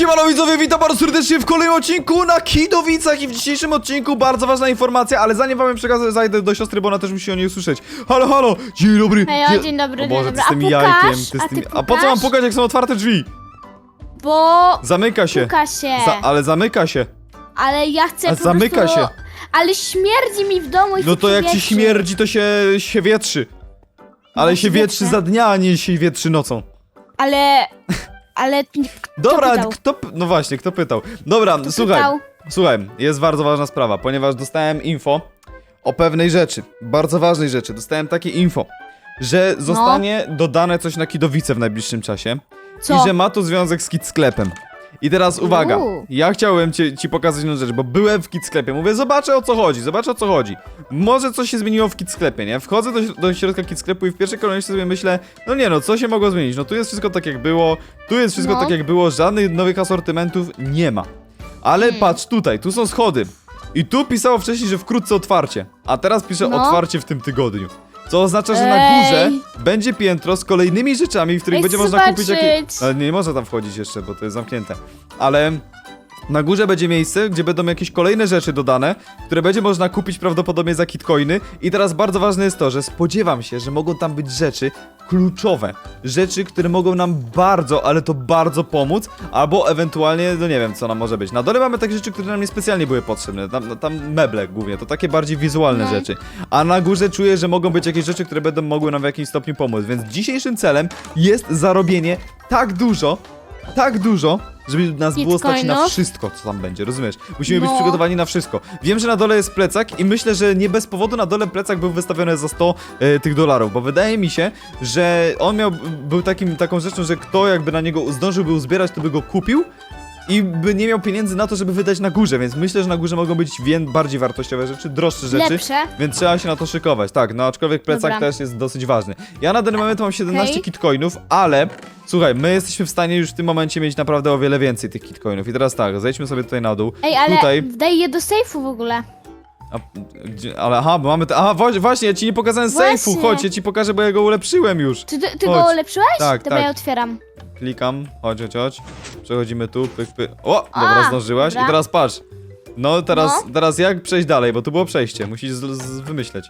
Siemano widzowie, witam bardzo serdecznie w kolejnym odcinku na Kidowicach i w dzisiejszym odcinku bardzo ważna informacja, ale zanim wam ją przekażę, zajdę do siostry, bo ona też musi o niej usłyszeć. Halo, halo, dzień dobry. Dzie- dzień dobry, o dzień Boże, dobry. ty z tym A pukasz? jajkiem, ty z A tym... ty A po co mam pukasz? pukać, jak są otwarte drzwi? Bo Zamyka się. puka się. Za, ale zamyka się. Ale ja chcę A po zamyka prostu... się. Ale śmierdzi mi w domu i No to jak ci śmierdzi, to się, się wietrzy. Ale No, się wietrzy za dnia, a nie się wietrzy nocą. Ale... Ale... Kto Dobra, pytał? kto... p- No właśnie, kto pytał? Dobra, Kto słuchaj. pytał? Słuchaj, jest bardzo ważna sprawa, ponieważ dostałem info o pewnej rzeczy, bardzo ważnej rzeczy. Dostałem takie info, że zostanie dodane coś na Kidowice w najbliższym czasie Co? i że ma to związek z Kid Sklepem. I teraz uwaga, Uuu. ja chciałem ci, ci pokazać jedną rzecz, bo byłem w Kid Sklepie, mówię, zobaczę o co chodzi, zobaczę o co chodzi. Może coś się zmieniło w Kid Sklepie, nie? Wchodzę do, do środka Kid Sklepu i w pierwszej kolejności sobie myślę, no nie no, co się mogło zmienić? No tu jest wszystko tak jak było, tu jest wszystko No. tak jak było, żadnych nowych asortymentów nie ma. Ale Hmm. patrz tutaj, tu są schody. I tu pisało wcześniej, że wkrótce otwarcie, a teraz pisze No. otwarcie w tym tygodniu. Co oznacza, że na Ej. górze będzie piętro z kolejnymi rzeczami, w których Ej, będzie można kupić jakieś... zobaczyć. Ale nie można tam wchodzić jeszcze, bo to jest zamknięte. Ale na górze będzie miejsce, gdzie będą jakieś kolejne rzeczy dodane, które będzie można kupić prawdopodobnie za kitcoiny. I teraz bardzo ważne jest to, że spodziewam się, że mogą tam być rzeczy kluczowe. Rzeczy, które mogą nam bardzo, ale to bardzo pomóc, albo ewentualnie, no nie wiem, co nam może być. Na dole mamy takie rzeczy, które nam niespecjalnie były potrzebne. Tam, no, tam meble głównie, to takie bardziej wizualne No. rzeczy. A na górze czuję, że mogą być jakieś rzeczy, które będą mogły nam w jakimś stopniu pomóc. Więc dzisiejszym celem jest zarobienie tak dużo, tak dużo, żeby nas było stać na wszystko, co tam będzie, rozumiesz? Musimy być No. przygotowani na wszystko. Wiem, że na dole jest plecak i myślę, że nie bez powodu na dole plecak był wystawiony za 100 e, tych dolarów, bo wydaje mi się, że on miał, był takim, taką rzeczą, że kto jakby na niego zdążyłby uzbierać, to by go kupił i by nie miał pieniędzy na to, żeby wydać na górze, więc myślę, że na górze mogą być wię- bardziej wartościowe rzeczy, droższe rzeczy. Lepsze. Więc trzeba się na to szykować, tak, no aczkolwiek plecak Dobra. też jest dosyć ważny. Ja na ten moment mam 17 Okej. kitcoinów, ale słuchaj, my jesteśmy w stanie już w tym momencie mieć naprawdę o wiele więcej tych kitcoinów. I teraz tak, zejdźmy sobie tutaj na dół. Ej, ale Tutaj. daj je do sejfu w ogóle. A, gdzie, ale aha, bo mamy. Te, aha, właśnie, ja ci nie pokazałem sejfu. Właśnie. Chodź, ja ci pokażę, bo ja go ulepszyłem już. Ty, ty, ty Chodź. go ulepszyłeś? Tak, Dobra, tak. ja otwieram. Klikam, chodź, chodź, chodź. Przechodzimy tu, pyk, pyk. O, dobra, A, zdążyłaś. dobra. I teraz patrz. No teraz, No. teraz jak przejść dalej, bo tu było przejście. Musisz z, z, wymyśleć.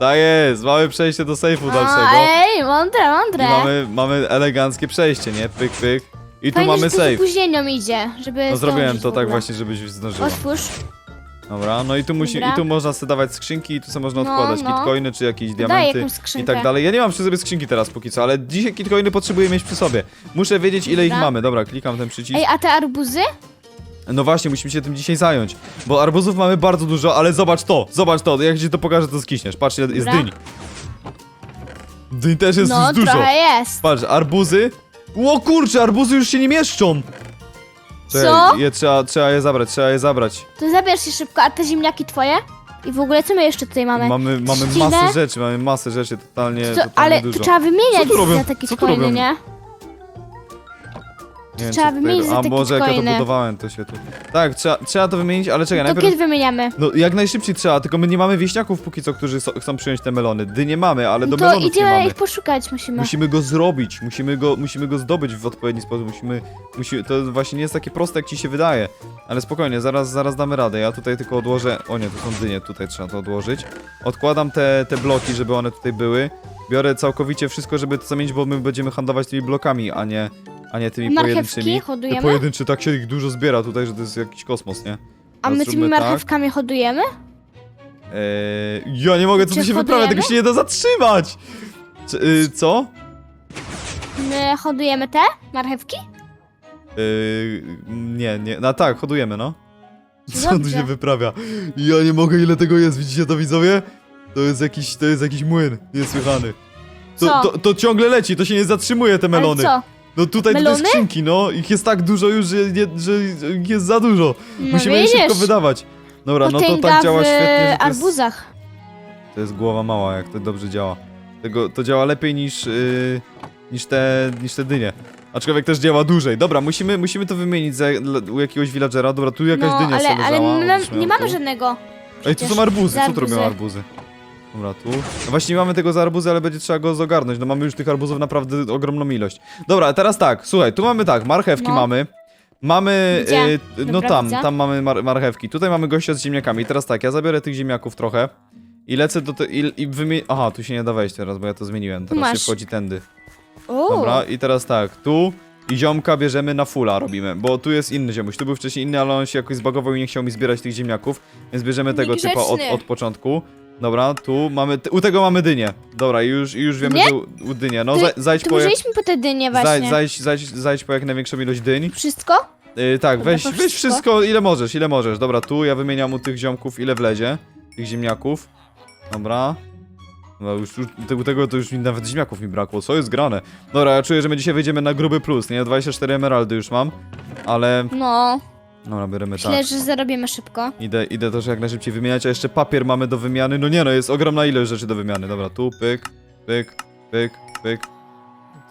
Tak jest, mamy przejście do sejfu A, dalszego. ej, mądre, mądre. I mamy, mamy eleganckie przejście, nie? Pyk, pyk. I tu mamy że to z safe. opóźnieniem idzie, żeby No zrobiłem zdążyć to w tak ogóle. właśnie, żebyś zdążyła. Otwórz. Dobra, no i tu musi, Dobra. i tu można sobie dawać skrzynki i tu sobie można No, odkładać no. kitcoiny czy jakieś diamenty jakąś i skrzynkę. tak dalej. Ja nie mam przy sobie skrzynki teraz póki co, ale dzisiaj kitcoiny potrzebuję mieć przy sobie. Muszę wiedzieć ile ich Dobra. mamy. Dobra, klikam ten przycisk. Ej, a te arbuzy? No właśnie, musimy się tym dzisiaj zająć, bo arbuzów mamy bardzo dużo, ale zobacz to, zobacz to, jak ci to pokażę to skiśniesz. Patrz ile jest Dobra. dyń. Dyń też jest no, dużo. trochę jest. Patrz, arbuzy. O kurczę, arbuzy już się nie mieszczą. Co? Je, trzeba, trzeba je zabrać, trzeba je zabrać. To zabierz się szybko, a te ziemniaki twoje? I w ogóle co my jeszcze tutaj mamy? Mamy, mamy Trzcinę? masę rzeczy, mamy masę rzeczy, totalnie, To, totalnie ale dużo. to trzeba wymieniać Co tu robią? za takie Co tu coiny, robią? nie? Nie wiem, trzeba co tutaj wymienić za A może jak ja to budowałem, to się tu... Tak, trzeba, trzeba to wymienić, ale czekaj, To najpierw... kiedy wymieniamy? No jak najszybciej trzeba, tylko my nie mamy wieśniaków póki co, którzy so, chcą przyjąć te melony. Dynie mamy, ale do to melonów nie idziemy mamy. ich poszukać, musimy. Musimy go zrobić, musimy go, musimy go zdobyć w odpowiedni sposób, musimy, musimy, to właśnie nie jest takie proste jak ci się wydaje, ale spokojnie, zaraz, zaraz damy radę, ja tutaj tylko odłożę, o nie, to są dynie, tutaj trzeba to odłożyć, odkładam te, te bloki, żeby one tutaj były, biorę całkowicie wszystko, żeby to zamienić, bo my będziemy handlować tymi blokami, a nie, a nie tymi Marchewki pojedynczymi. Te hodujemy? pojedyncze, tak się ich dużo zbiera tutaj, że to jest jakiś kosmos, nie? A my tymi zróbmy tak. marchewkami hodujemy? Eee, ja nie mogę, co Czy się wyprawia, tego hodujemy? się nie da zatrzymać! Czy, y, co? My hodujemy te marchewki? Yy, nie, nie. No tak, hodujemy, no. Co tu Dobrze. się wyprawia? Ja nie mogę, ile tego jest, widzicie to widzowie? To jest jakiś, to jest jakiś młyn niesłychany. To, Co? to, to ciągle leci, to się nie zatrzymuje te melony. Ale co? No tutaj Melony? skrzynki, no, ich jest tak dużo już, że, nie, że ich jest za dużo. No Musimy je widzisz, szybko wydawać. Dobra, no to potęga tak działa w świetnie, że to jest, arbuzach. to jest głowa mała, jak to dobrze działa. Tego, to działa lepiej niż, yy, niż, te, niż te dynie. Aczkolwiek też działa dłużej. Dobra, musimy, musimy to wymienić za, dla, u jakiegoś villagera. Dobra, tu jakaś No, dynia ale, sobie ale leżała. nie ją mamy żadnego. Ej, tu przecież są arbuzy, co tu arbuzy. robią arbuzy? Dobra, tu. No właśnie mamy tego za arbuzy, ale będzie trzeba go zogarnąć. No mamy już tych arbuzów naprawdę ogromną ilość. Dobra, teraz tak, słuchaj, tu mamy tak, marchewki No. mamy. Mamy, Gdzie? e, no Dobra, tam, widzę. tam mamy mar marchewki. Tutaj mamy gościa z ziemniakami. Teraz tak, ja zabiorę tych ziemniaków trochę. I lecę do te, i, i wymienię... Aha, tu się nie da wejść teraz, bo ja to zmieniłem. Teraz się masz. wchodzi tędy. Uuu. Dobra, i teraz tak, tu i ziomka bierzemy na fulla robimy, bo tu jest inny ziomuś. Tu był wcześniej inny, ale on się jakoś zbagował i nie chciał mi zbierać tych ziemniaków, więc bierzemy tego typa od, Niegrzeczny. od początku. Dobra, tu mamy, u tego mamy dynię. Dobra, i już, już wiemy, Nie? że u, u dynię. No, zajdź Tu po, jak, po te dynie właśnie. zajdź, zajdź, zajdź po jak największą ilość dyń. Wszystko? Yy, tak, Dobra, weź, to weź wszystko? wszystko, ile możesz, ile możesz. Dobra, tu ja wymieniam u tych ziomków, ile wlezie, tych ziemniaków. Dobra. No już, już tego, tego to już mi nawet ziemniaków mi brakło, co jest grane? Dobra, ja czuję, że my dzisiaj wyjdziemy na gruby plus, nie? 24 emeraldy już mam, ale... No. Dobra, bierzemy tak. Myślę, że zarobimy szybko. Idę, idę też jak najszybciej wymieniać, a jeszcze papier mamy do wymiany. No nie no, jest ogromna ilość rzeczy do wymiany. Dobra, tu, pyk, pyk, pyk, pyk.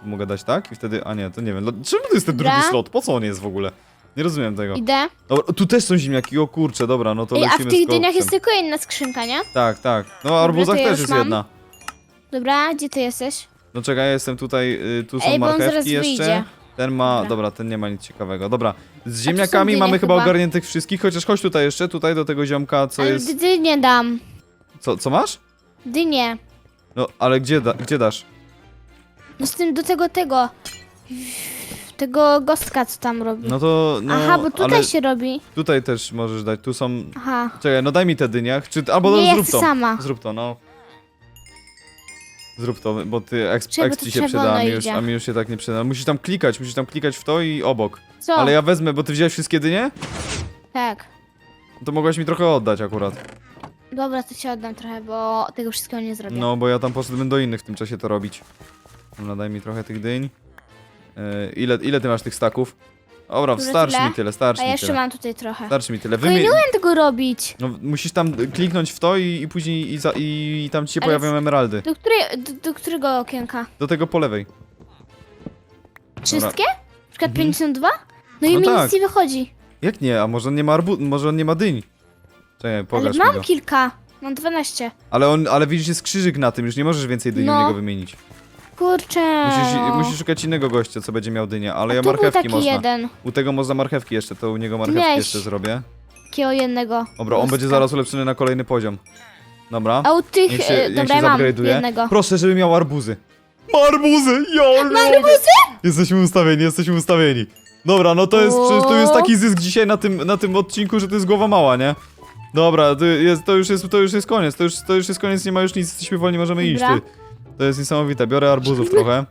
Tu mogę dać tak? I wtedy, a nie, to nie wiem. Dla- Czemu to jest ten drugi Dobra. slot? Po co on jest w ogóle? Nie rozumiem tego. Idę. Dobra, tu też są ziemniaki, o kurczę, dobra, no to Ej, a lecimy w tych dyniach jest tylko jedna skrzynka, nie? Tak, tak. No, a arbuzach ja też już jest mam. jedna. Dobra, gdzie ty jesteś? No czekaj, ja jestem tutaj, y, tu są Ej, bo on marchewki zaraz jeszcze. wyjdzie. Ten ma, dobra. Dobra. ten nie ma nic ciekawego. Dobra, z ziemniakami dynie mamy chyba chyba. ogarniętych wszystkich, chociaż chodź tutaj jeszcze, tutaj do tego ziomka, co Ale jest... dynie dam. Co, co masz? Dynie. No, ale gdzie, da, gdzie dasz? No z tym do tego, tego. Tego gostka, co tam robi. No to, no, Aha, bo tutaj ale się robi. tutaj też możesz dać, tu są... Aha. Czekaj, no daj mi te dynie, czy, albo Nie, ja zrób chcę to. sama. Zrób to, no. Zrób to, bo ty exp, exp to ci się przyda, a mi, już, idzie. a mi już się tak nie przyda. Musisz tam klikać, musisz tam klikać w to i obok. Co? Ale ja wezmę, bo ty wziąłeś wszystkie dynie? Tak. To mogłaś mi trochę oddać akurat. Dobra, to ci oddam trochę, bo tego wszystkiego nie zrobię. No, bo ja tam poszedłem do innych w tym czasie to robić. Dobra, daj mi trochę tych dyń. Yy, ile, ile ty masz tych staków? Dobra, Tyle, starczy tyle? mi tyle, starczy A ja mi jeszcze tyle. mam tutaj trochę. Starczy mi tyle. Tylko ja nie umiem tego robić. No, musisz tam kliknąć w to i, i później i, za, i, i tam ci się Ale pojawią emeraldy. Do, której, do, do którego okienka? Do tego po lewej. Wszystkie? Na przykład Mhm. 52? No i No mi tak. nic nie wychodzi. Jak nie? A może on nie ma arbu... może on nie ma dyń? Czekaj, Ale pokaż mi mam go. kilka. Mam 12. Ale on, ale widzisz, jest krzyżyk na tym, już nie możesz więcej dyni u No. niego wymienić. Kurczę. Musisz, no. musisz szukać innego gościa, co będzie miał dynię, ale A ja tu był marchewki taki można. jeden. U tego można marchewki jeszcze, to u niego marchewki jeszcze zrobię. Takiego jednego. Dobra, on będzie zaraz ulepszony na kolejny poziom. Dobra. A u tych, Niech się, e, niech dobra, się ja mam zupgrade'uje. jednego. Proszę, żeby miał arbuzy. Ma arbuzy! Jo, Ma arbuzy? Jesteśmy ustawieni, jesteśmy ustawieni. Dobra, no to jest, O. to jest taki zysk dzisiaj na tym, na tym odcinku, że to jest głowa mała, nie? Dobra, to, jest, to, już jest, to już jest koniec, to już, to już jest koniec, nie ma już nic, jesteśmy wolni, możemy iść. Dobra. Ty. To jest niesamowite, biorę arbuzów trochę.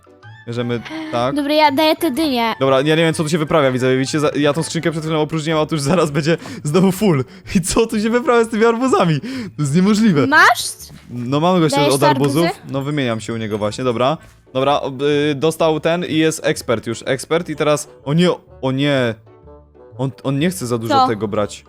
Bierzemy, tak. Dobra, ja daję te dynie. Dobra, ja nie wiem co tu się wyprawia, widzę, widzicie, za- ja tą skrzynkę przed chwilą opróżniłem, a tu już zaraz będzie znowu full. I co tu się wyprawia z tymi arbuzami? To jest niemożliwe. Masz? No mamy gościa Dajesz od te arbuzów. arbuzy? No wymieniam się u niego właśnie, dobra. Dobra, y, dostał ten i jest ekspert już, ekspert i teraz... O nie, o nie. On, on nie chce za dużo Co? tego brać.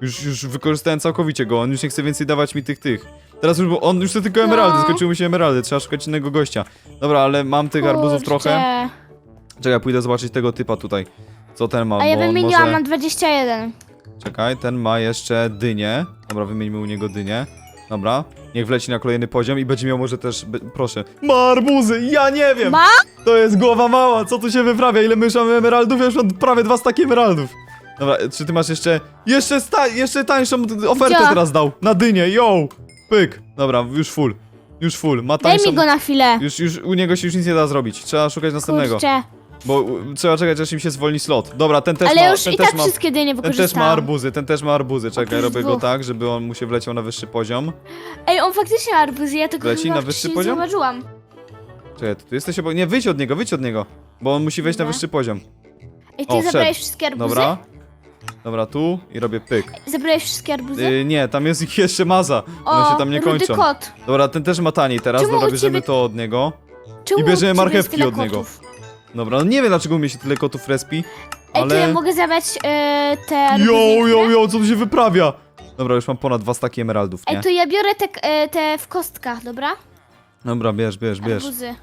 Już, już wykorzystałem całkowicie go, on już nie chce więcej dawać mi tych, tych. Teraz już, on już chce tylko emeraldy, No. skończyły mu się emeraldy, trzeba szukać innego gościa. Dobra, ale mam tych arbuzów trochę. Kurczę. Czekaj, pójdę zobaczyć tego typa tutaj. Co ten ma, A ja bo on wymieniłam może... na 21. Czekaj, ten ma jeszcze dynię. Dobra, wymieńmy u niego dynię. Dobra, niech wleci na kolejny poziom i będzie miał może też, by, proszę. Ma arbuzy, ja nie wiem! Ma? To jest głowa mała, co tu się wyprawia? Ile my już mamy emeraldów? Ja już mam prawie dwa staki emeraldów. Dobra, czy ty masz jeszcze, jeszcze sta, jeszcze tańszą ofertę Gdzie? teraz dał, na dynię, yo! Pyk, dobra, już full, już full, ma Daj tańszą... mi go na chwilę. Już, już u niego się już nic nie da zrobić, trzeba szukać następnego. Kurczę. Bo u, trzeba czekać, aż im się zwolni slot. Dobra, ten też Ale ma, już ten i też tak ma, wszystkie dynie ten też ma wykorzystałam. arbuzy, ten też ma arbuzy. Czekaj, Oprócz robię go dwóch. tak, żeby on mu się wleciał na wyższy poziom. Ej, on faktycznie ma arbuzy, ja tego Leci chyba na wyższy wcześniej poziom? zauważyłam. Czekaj, ty jesteś obok... Nie, wyjdź od niego, wyjdź od niego. Bo on musi wejść na Dobra. wyższy poziom. Ej, ty O, zabrałeś wszystkie arbuzy? Dobra. Dobra, tu i robię pyk. Zabrałeś wszystkie arbuzy? Yy, nie, tam jest ich jeszcze maza. One się tam nie rudy kończą. kot. Dobra, ten też ma taniej teraz. Czemu Dobra, u bierzemy ciebie- to od niego. Czemu I bierzemy u ciebie jest marchewki tyle od niego. kotów? Dobra, no nie wiem dlaczego u mnie się tyle kotów respi. Ej, to Ale... ja mogę zabrać e, te arbuzy? Jo, jo, jo, co tu się wyprawia? Dobra, już mam ponad dwa staki emeraldów, nie? Ej, to ja biorę te, e, te w kostkach, dobra? Dobra, bierz, bierz, bierz. Arbuzy.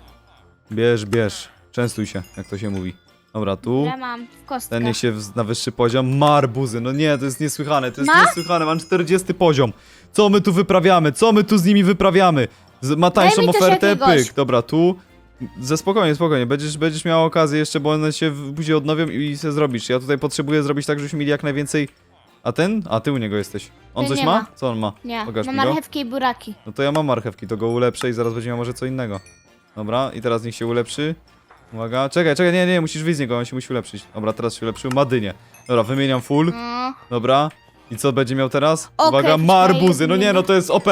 Bierz, bierz. Częstuj się, jak to się mówi. Dobra, tu. Ja mam w kostkach. Ten niech się na wyższy poziom. Marbuzy, no nie, to jest niesłychane, to jest Ma? niesłychane, mam 40 poziom. Co my tu wyprawiamy? Co my tu z nimi wyprawiamy? Z, ma tańszą mi też ofertę, jakiegoś. pyk, dobra, tu. Ze spokojnie, spokojnie, będziesz, będziesz miał okazję jeszcze, bo one się w- później odnowią i se zrobisz. Ja tutaj potrzebuję zrobić tak, żebyśmy mieli jak najwięcej... A ten? A ty u niego jesteś. On Nie, coś nie ma? ma. Co on ma? Nie, Pokaż mam mi go. marchewki i buraki. No to ja mam marchewki, to go ulepszę i zaraz będzie miał może co innego. Dobra, i teraz niech się ulepszy. Uwaga, czekaj, czekaj, nie, nie, musisz wyjść z niego, on się musi ulepszyć. Dobra, teraz się ulepszył, ma dynię. Dobra, wymieniam full, No. dobra. I co będzie miał teraz? Okej, Uwaga, poczekaj, marbuzy, no nie, no to jest OP.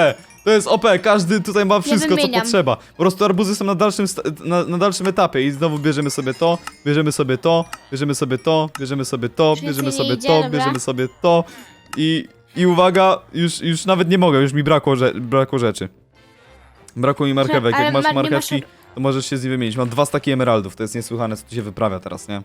To jest OP, każdy tutaj ma wszystko, co wymieniam. potrzeba. Po prostu arbuzy są na dalszym, sta- na, na dalszym etapie i znowu bierzemy sobie to, bierzemy sobie to, bierzemy sobie to, bierzemy sobie to, bierzemy nie sobie idzie, to, dobra? bierzemy sobie to i, i uwaga, już, już nawet nie mogę, już mi brakło, rze brakło rzeczy. Brakło mi marchewek, ale jak masz mar- nie masz- marchewki, to możesz się z nimi wymienić. Mam dwa staki emeraldów, to jest niesłychane, co tu się wyprawia teraz, nie?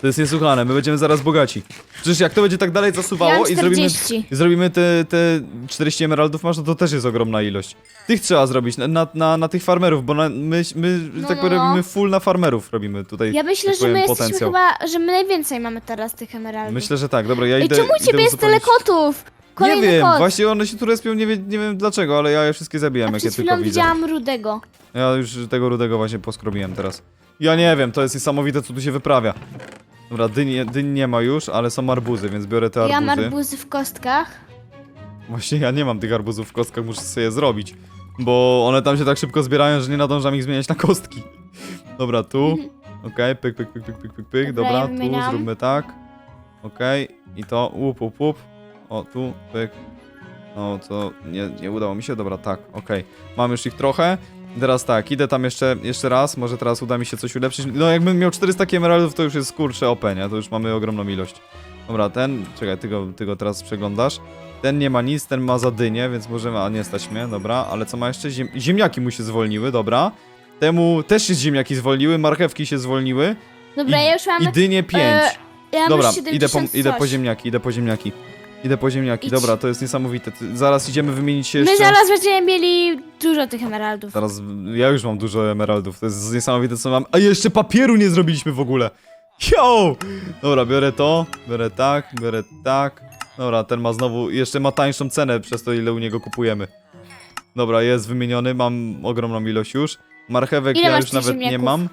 To jest niesłychane, my będziemy zaraz bogaci. Przecież jak to będzie tak dalej Ja zasuwało mam i zrobimy, 40. i zrobimy te, te 40 emeraldów masz, no to też jest ogromna ilość. Tych trzeba zrobić, na, na, na, na tych farmerów, bo na, my, my że No, tak no, no. robimy full na farmerów, robimy tutaj, Ja myślę, tak że my powiem, jesteśmy potencjał. chyba, że my najwięcej mamy teraz tych emeraldów. Myślę, że tak, dobra, ja Ej, idę... czemu u idę ciebie jest tyle kotów? Nie Kolejny wiem, kot. właśnie one się tu respią, nie, wie, nie wiem dlaczego, ale ja je wszystkie zabijam, A jak je przed tylko chwilą widzę. widziałam rudego. Ja już tego rudego właśnie poskrobiłem teraz. Ja nie wiem, to jest niesamowite, co tu się wyprawia. Dobra, dyni, dyni nie ma już, ale są arbuzy, więc biorę te Ja mam arbuzy. arbuzy w kostkach. Właśnie ja nie mam tych arbuzów w kostkach, muszę sobie je zrobić. Bo one tam się tak szybko zbierają, że nie nadążam ich zmieniać na kostki. Dobra, tu. Okej, pyk, pyk, pyk, pyk, pyk, pyk, pyk. Dobra, Dobra, ja tu wymieniam. zróbmy tak. Okej, i to, łup, łup, łup. O, tu, pyk. No, to nie, nie udało mi się, dobra, tak, okej. Mam już ich trochę. Teraz tak, idę tam jeszcze, jeszcze raz, może teraz uda mi się coś ulepszyć. No, jakbym miał 400 emeraldów, to już jest kurczę OP, nie? To już mamy ogromną ilość. Dobra, ten, czekaj, ty go, ty go teraz przeglądasz. Ten nie ma nic, ten ma za dynię, więc możemy, a nie stać mnie, dobra, ale co ma jeszcze? Ziem, ziemniaki mu się zwolniły, dobra. Temu też się ziemniaki zwolniły, marchewki się zwolniły Dobra, I- ja już mam... i dynie 5. e, ja mam dobra, już idę 70 po, idę po coś. ziemniaki, idę po ziemniaki. Idę po ziemniaki, Idź. dobra, to jest niesamowite. Ty- Zaraz idziemy wymienić się jeszcze. My zaraz będziemy mieli dużo tych emeraldów. Zaraz, ja już mam dużo emeraldów, to jest niesamowite co mam. A jeszcze papieru nie zrobiliśmy w ogóle. Yo! Dobra, biorę to, biorę tak, biorę tak. Dobra, ten ma znowu, jeszcze ma tańszą cenę przez to ile u niego kupujemy. Dobra, jest wymieniony, mam ogromną ilość już. Marchewek Ile ja masz już tych nawet nie ziemniaków? mam.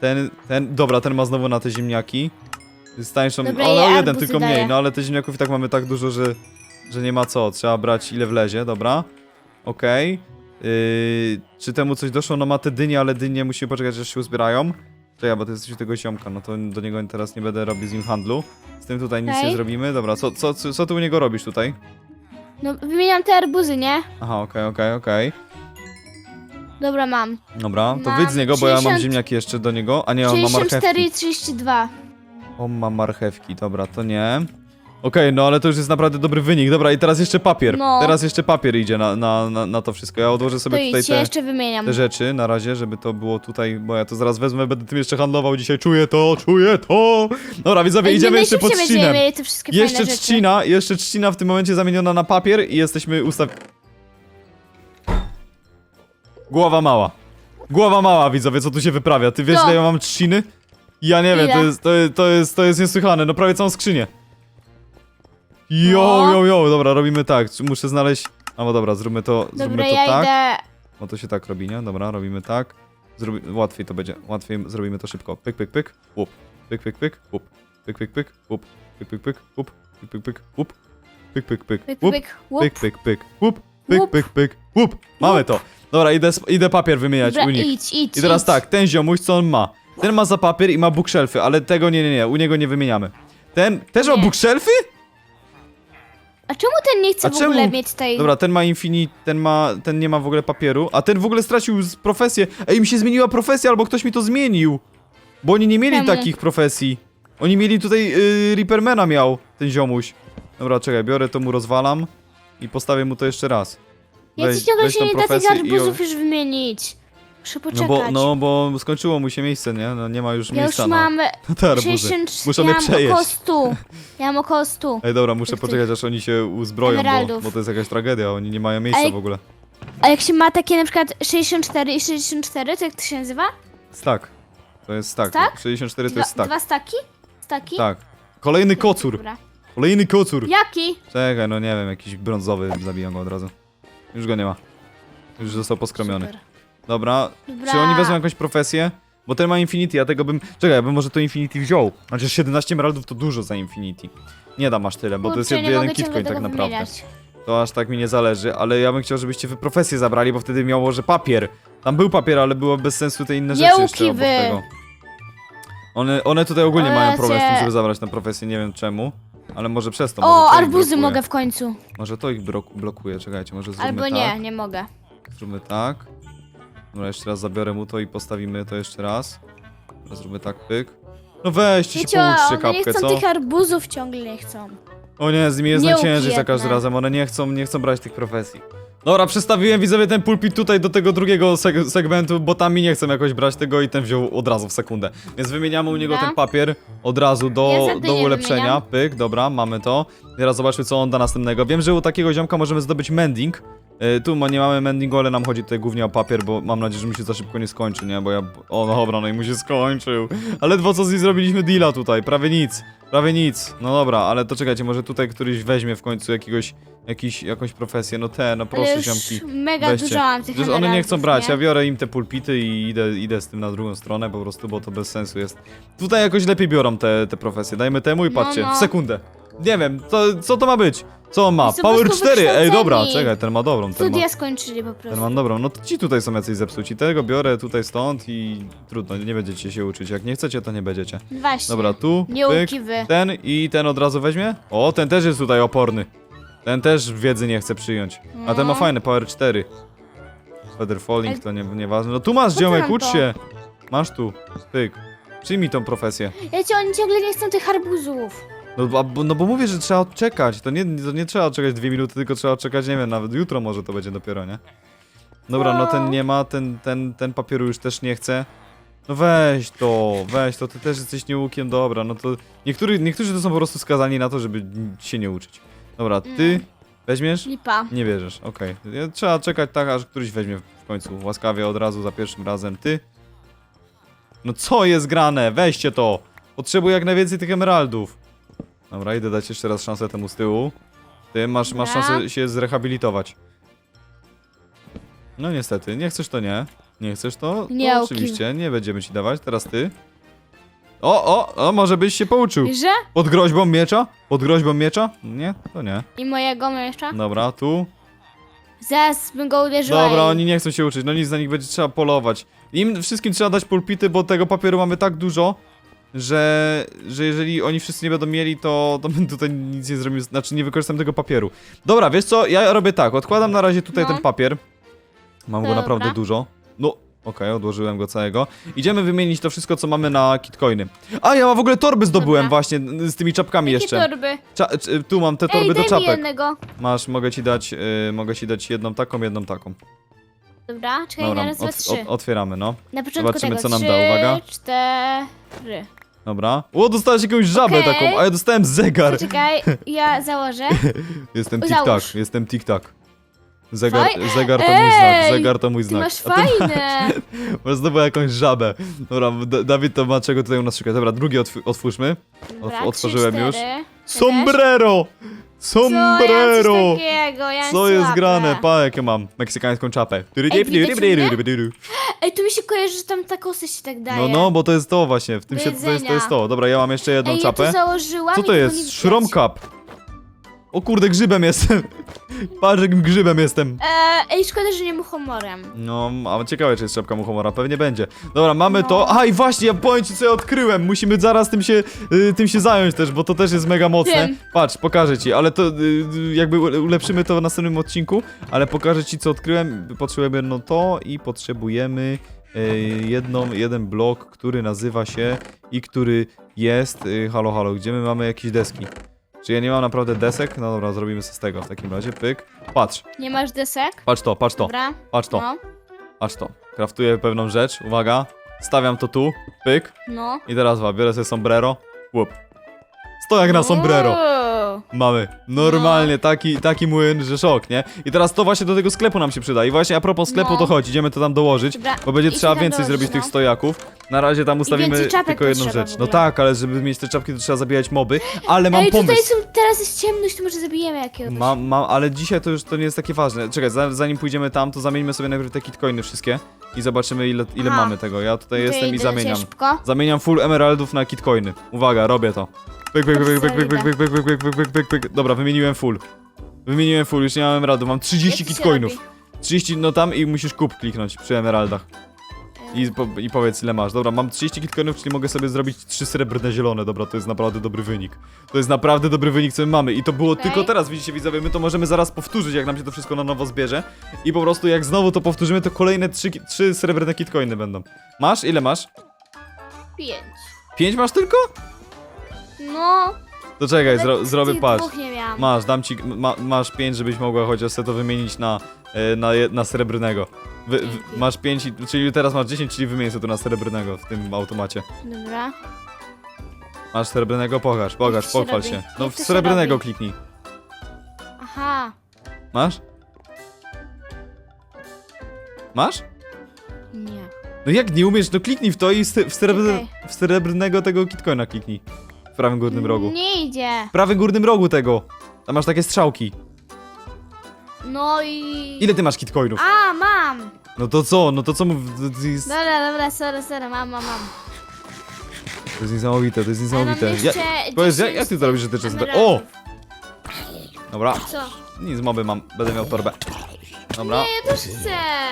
Ten, ten, dobra, ten ma znowu na te ziemniaki. Tańszą, Dobra, ale ja o jeden tylko daję. mniej, no ale te ziemniaków i tak mamy tak dużo, że, że nie ma co. Trzeba brać ile wlezie, dobra. Okej. Yy, czy temu coś doszło? No ma te dynie, ale dynie musimy poczekać, aż się uzbierają. Czekaj, bo to jest u tego ziomka, no to do niego teraz nie będę robił z nim handlu. Z tym tutaj nic nie zrobimy. Dobra, co, co, co, co ty u niego robisz tutaj? No, wymieniam te arbuzy, nie? Aha, okej, okej, okej. Dobra, mam. Dobra, to Mam wyjdź z niego, bo ja mam 60 ziemniaki jeszcze do niego. A nie, on ma 64 marchewki. i 32. On ma marchewki, dobra, to nie. Okej, no ale to już jest naprawdę dobry wynik. Dobra, i teraz jeszcze papier. No. Teraz jeszcze papier idzie na, na, na, na to wszystko. Ja odłożę To sobie tutaj ja te, jeszcze wymieniam. te rzeczy na razie, żeby to było tutaj, bo ja to zaraz wezmę, będę tym jeszcze handlował dzisiaj. Czuję to, czuję to. Dobra, widzowie, Ej, my idziemy jeszcze pod najszybciej będziemy trzcinem. mieli te wszystkie Jeszcze fajne rzeczy. trzcina, jeszcze trzcina w tym momencie zamieniona na papier i jesteśmy ustaw... Głowa mała. Głowa mała, widzowie, co tu się wyprawia? Ty wiesz, Co? ile ja mam trzciny? Ja nie wiem, to jest, to, jest, to, jest, to jest niesłychane, no prawie całą skrzynię. Jo, No. jo, jo, dobra, robimy tak, muszę znaleźć... A no dobra, zróbmy to, zróbmy Dobra, to ja tak. idę... No to się tak robi, nie? Dobra, robimy tak. Zrobi... Łatwiej to będzie, łatwiej zrobimy to szybko. Pyk, pyk, pyk, łup. Pyk, pyk, pyk, łup. Pyk, pyk, pyk, łup. Pyk, pyk, pyk, łup. Pyk, pyk, pyk, łup. Pyk, pyk, pyk, Pyk, łup. pyk, łup. Pyk, pyk, pyk, łup. Pyk, Łup. pyk, pyk, łup. Mamy to. Dobra, idę, sp- idę papier wymieniać Dobra, u nich. idź, idź, I teraz idź. tak, ten ziomuś, co on ma? Ten ma za papier i ma bookshelfy, ale tego nie, nie, nie, u niego nie wymieniamy. Ten też ma Nie. bookshelfy? A czemu ten nie chce A w ogóle czemu? mieć tej... Dobra, ten ma infinite, ten ma, ten nie ma w ogóle papieru, a ten w ogóle stracił z profesję. Ej, mi się zmieniła profesja, albo ktoś mi to zmienił. Bo oni nie mieli Czemu? takich profesji. Oni mieli tutaj, yy, Reapermana miał, ten ziomuś. Dobra, czekaj, biorę to mu rozwalam i postawię mu to jeszcze raz. Ja ci ciągle się tą nie da tych profesję i arbuzów już wymienić. Muszę No poczekać. bo, no bo skończyło mu się miejsce, nie? No nie ma już ja już miejsca mam na, na te arbuzy. 60... Muszą ja mam przejeść. około 100. Ja mam około 100. Ej, dobra, muszę Tych- poczekać, aż oni się uzbroją, bo, emeraldów. bo to jest jakaś tragedia, oni nie mają miejsca Ej. w ogóle. A jak się ma takie na przykład 64 i 64, to jak to się nazywa? Tak. To jest stack. Stack? 64 to Dwa, jest stack. dwa staki? Staki? Tak. Kolejny kocur. Dobra. Kolejny kocur. Jaki? Czekaj, no nie wiem, jakiś brązowy, zabijam go od razu. Już go nie ma. Już został poskromiony. Super. Dobra. Dobra. Czy oni wezmą jakąś profesję? Bo ten ma Infinity, ja tego bym... Czekaj, ja bym może to Infinity wziął. Chociaż 17 emeraldów to dużo za Infinity. Nie dam aż tyle, bo to jest Kurczę, nie jeden mogę ciągle kitcoin tak tego naprawdę. wymieniać. To aż tak mi nie zależy, ale ja bym chciał, żebyście wy profesję zabrali, bo wtedy miało, że papier. Tam był papier, ale było bez sensu te inne rzeczy Jałki jeszcze obok wy. tego. One, one tutaj ogólnie O, mają problem z tym, żeby zabrać tę profesję, nie wiem czemu. Ale może przez to, O, może to ich arbuzy blokuje. mogę w końcu. Może to ich blok blokuje, czekajcie, może zróbmy Albo tak. nie, nie mogę. Zróbmy tak. Dobra, jeszcze raz zabiorę mu to i postawimy to jeszcze raz. Teraz zróbmy tak, pyk. No weźcie się, Wiecie, one nie kapkę, chcą co? tych arbuzów ciągle nie chcą. O nie, z nimi jest Nie najciężej za każdym razem, one nie chcą, nie chcą brać tych profesji. Dobra, przestawiłem widzowie ten pulpit tutaj do tego drugiego seg segmentu, bo tam mi nie chcą jakoś brać tego i ten wziął od razu w sekundę. Więc wymieniamy u niego ten papier od razu Ja do, za do ulepszenia. wymieniam. Pyk, dobra, mamy to. Teraz zobaczmy co on da następnego. Wiem, że u takiego ziomka możemy zdobyć mending. E, tu ma- nie mamy mendingu, ale nam chodzi tutaj głównie o papier, bo mam nadzieję, że mi się za szybko nie skończy, nie? Bo ja... O, no dobra, no i mu się skończył. Ale dwa co z nim zrobiliśmy deala tutaj, prawie nic. Prawie nic. No dobra, ale to czekajcie, może tutaj któryś weźmie w końcu jakiegoś, jakiś, jakąś profesję. No te, no proszę Ale już ziomki. mega Weźcie. dużo mam tych Przecież one nie emeraldów, chcą brać, ja biorę im te pulpity i idę, idę z tym na drugą stronę po prostu, bo to bez sensu jest. Tutaj jakoś lepiej biorą te, te profesje, dajmy temu i No, patrzcie, no. w sekundę. Nie wiem, to, co to ma być? Co on ma? Są po Power prostu 4, ej dobra, wykształceni. czekaj, ten ma dobrą, ten ma, Studia skończyli po ten prostu. ma dobrą. No to ci tutaj są jacyś zepsuci, tego biorę tutaj stąd i trudno, nie będziecie się uczyć, jak nie chcecie to nie będziecie. Właśnie. Dobra, tu, Nie pyk, ukiwy. ten i ten od razu weźmie? O, ten też jest tutaj oporny. Ten też wiedzy nie chce przyjąć. A ten ma No. fajny, power 4. Feather falling Ale- to nie, nieważne. No tu masz Po co ziomek, nam ucz to? się. Masz tu, pyk. Przyjmij tą profesję. Wiecie, oni ciągle nie chcą tych arbuzów. No, bo- bo, no bo mówię, że trzeba odczekać. To nie, to nie trzeba czekać dwie minuty, tylko trzeba czekać, nie wiem, nawet jutro może to będzie dopiero, nie? Dobra, no ten nie ma, ten, ten, ten papieru już też nie chce. No weź to, weź to, ty też jesteś nieukiem, dobra, no to... Niektóry, niektórzy to są po prostu skazani na to, żeby się nie uczyć. Dobra, ty Mm. weźmiesz? Lipa. Nie bierzesz, okej. Ja- Trzeba czekać tak, aż któryś weźmie w końcu. Łaskawie od razu za pierwszym razem. Ty? No co jest grane? Weźcie to! Potrzebuję jak najwięcej tych emeraldów. Dobra, idę dać jeszcze raz szansę temu z tyłu. Ty masz, masz Dobra. szansę się zrehabilitować. No niestety, nie chcesz to nie. Nie chcesz to? Nie, to oczywiście, nie będziemy ci dawać. Teraz ty. O, o, o, może byś się pouczył. Że? Pod groźbą miecza? Pod groźbą miecza? Nie, to nie. I mojego miesza? Dobra, tu. Zaraz bym go uderzyła. Dobra, i- oni nie chcą się uczyć, no nic, na nich będzie trzeba polować. Im wszystkim trzeba dać pulpity, bo tego papieru mamy tak dużo, że, że jeżeli oni wszyscy nie będą mieli, to, to bym tutaj nic nie zrobił, znaczy nie wykorzystam tego papieru. Dobra, wiesz co, ja robię tak, odkładam na razie tutaj No. ten papier. Mam go Dobra. naprawdę dużo. No, okej, odłożyłem go całego. Idziemy wymienić to wszystko, co mamy na kitcoiny. A, ja w ogóle torby zdobyłem Dobra. właśnie n- z tymi czapkami Jakie jeszcze. torby? Cza c- tu mam te torby Ej, do daj mi czapek. jednego. Masz, mogę ci dać, y, mogę ci dać jedną taką, jedną taką. Dobra, czekaj, Dobra, na raz, dwa, trzy. ot- otwieramy, no. Na początku zobaczymy, tego. co nam trzy, da, uwaga. cztery. Dobra. O, dostałeś jakąś żabę Okej. taką, a ja dostałem zegar. Czekaj, ja założę. Jestem Załóż. tik-tak, jestem tik-tak. Zegar, Faj- zegar to mój znak, Ej, zegar to mój Ty znak. masz A ty fajne. masz znowu jakąś żabę. Dobra, D Dawid to ma czego tutaj u nas szukać. Dobra, drugi otw otwórzmy. Dobra, otworzyłem już. cztery. Sombrero! Co, ja mam Sombrero! coś takiego, ja mam Co jest grane? Pa, jakie mam. Meksykańską czapę. Ej, tu mi się kojarzy, że tam takosy się tak daje. No, no, bo to jest to właśnie. W tym Do się, to jest, to jedzenia. jest to. Dobra, ja mam jeszcze jedną Ej, ja czapę. założyłam Co i to tego nie jest? widać. Shrom Cup. O kurde, grzybem jestem. Patrz, jakim grzybem jestem. E, ej, szkoda, że nie muchomorem. No, a ciekawe, czy jest czapka muchomora. Pewnie będzie. Dobra, mamy No. to. A i właśnie, ja powiem ci, co ja odkryłem. Musimy zaraz tym się, y, tym się zająć też, bo to też jest mega mocne. Tym. Patrz, pokażę ci, ale to y, y, jakby ule- ulepszymy to w następnym odcinku, ale pokażę ci, co odkryłem. Potrzebujemy no to i potrzebujemy y, jedną, jeden blok, który nazywa się i który jest. Y, halo, halo, gdzie my mamy jakieś deski? Czy ja nie mam naprawdę desek? No dobra, zrobimy sobie z tego w takim razie. Pyk. Patrz, Nie masz desek? patrz to, patrz to, Dobra. patrz to. No, Aż to. Kraftuję pewną rzecz, uwaga. Stawiam to tu, pyk. no. I teraz wa, biorę sobie sombrero, łup. Sto jak na sombrero. Wow. Mamy. Normalnie, taki, taki młyn, że szok, nie? I teraz to właśnie do tego sklepu nam się przyda. I właśnie a propos sklepu No. to chodź, idziemy to tam dołożyć, Dobra, bo będzie idźmy trzeba tam więcej dołożyć, zrobić tych no. stojaków. Na razie tam ustawimy więcej czapek tylko jedną potrzeba rzecz. No ogóle. tak, ale żeby mieć te czapki to trzeba zabijać moby, ale mam Ej, tutaj pomysł. są, teraz jest ciemność, to może zabijemy jakiegoś. Mam, mam, ale dzisiaj to już to nie jest takie ważne. Czekaj, za- zanim pójdziemy tam, to zamieńmy sobie najpierw te kitcoiny wszystkie i zobaczymy ile, ile Aha. mamy tego. Ja tutaj To jestem i idę do ciebie zamieniam. Szybko. Zamieniam full emeraldów na kitcoiny. Uwaga, robię to. Pyk, pyk, pyk, pyk, pyk, pyk, pyk, pyk, pyk, pyk, pyk, pyk, pyk, pyk. Dobra, wymieniłem full. Wymieniłem full, już nie mam emeraldów, mam 30 Jak się kitcoinów. robi? 30, no tam i musisz kup kliknąć przy emeraldach. E, I, po, I powiedz ile masz. Dobra, mam 30 kitcoinów, czyli mogę sobie zrobić 3 srebrne zielone. Dobra, to jest naprawdę dobry wynik. To jest naprawdę dobry wynik, co my mamy. I to było Okej. tylko teraz, widzicie widzowie, my to możemy zaraz powtórzyć, jak nam się to wszystko na nowo zbierze. I po prostu jak znowu to powtórzymy, to kolejne 3, 3 srebrne kitcoiny będą. Masz? Ile masz? Pięć. 5 masz tylko? No. To czekaj, zro, zrobię tych patrz. dwóch nie miałam. Masz, dam ci, ma, masz 5, żebyś mogła chociaż sobie to wymienić na, e, na, je- na srebrnego. Wy, w, Dzięki. masz 5, czyli teraz masz 10, czyli wymień sobie to na srebrnego w tym automacie. Dobra. Masz srebrnego, pokaż, pokaż, się pochwal robi? się. No Jak w to się srebrnego robi? kliknij. Aha. Masz? Masz? Nie. No jak nie umiesz, no kliknij w to i w, srebr Czekaj. w srebrnego tego kitcoina kliknij. W prawym górnym rogu. Nie idzie. W prawym górnym rogu tego. Tam masz takie strzałki. No i... Ile ty masz kitcoinów? A, mam. No to co? No to co mów... To to jest, Dobra, dobra, sorry, sorry, mam, mam, mam. to jest niesamowite, to jest Ale mam niesamowite. jeszcze Ja, powiedz, jak, 10 jak ty to robisz, że ty często... O! emeraldów. Dobra, Co? nic moby mam, będę miał torbę. Dobra. Nie, ja też chcę.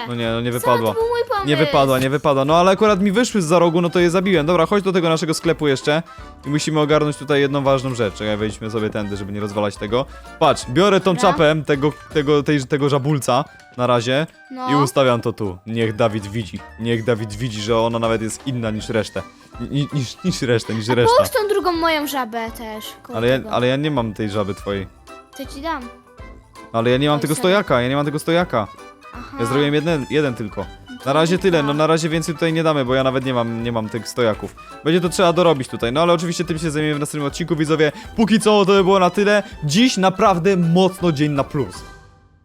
No nie, no nie Co? wypadła. To był mój pomysł. Nie wypadła, nie wypadła. No ale akurat mi wyszły z za rogu, no to je zabiłem. Dobra, chodź do tego naszego sklepu jeszcze. I musimy ogarnąć tutaj jedną ważną rzecz. Czekaj, wejdźmy sobie tędy, żeby nie rozwalać tego. Patrz, biorę tą Dobra. czapę tego, tego, tej, tego żabulca na razie No. i ustawiam to tu. Niech Dawid widzi. Niech Dawid widzi, że ona nawet jest inna niż resztę. Ni, niż, niż resztę, niż reszta. Połóż tą drugą moją żabę też. koło Ale ja, tego. ale ja nie mam tej żaby twojej. To ci dam. Ale ja nie mam tego stojaka, ja nie mam tego stojaka. Aha. Ja zrobiłem jeden, jeden tylko. Na razie tyle, no na razie więcej tutaj nie damy, bo ja nawet nie mam, nie mam tych stojaków. Będzie to trzeba dorobić tutaj, no ale oczywiście tym się zajmiemy w następnym odcinku, widzowie. Póki co to by było na tyle. Dziś naprawdę mocno dzień na plus.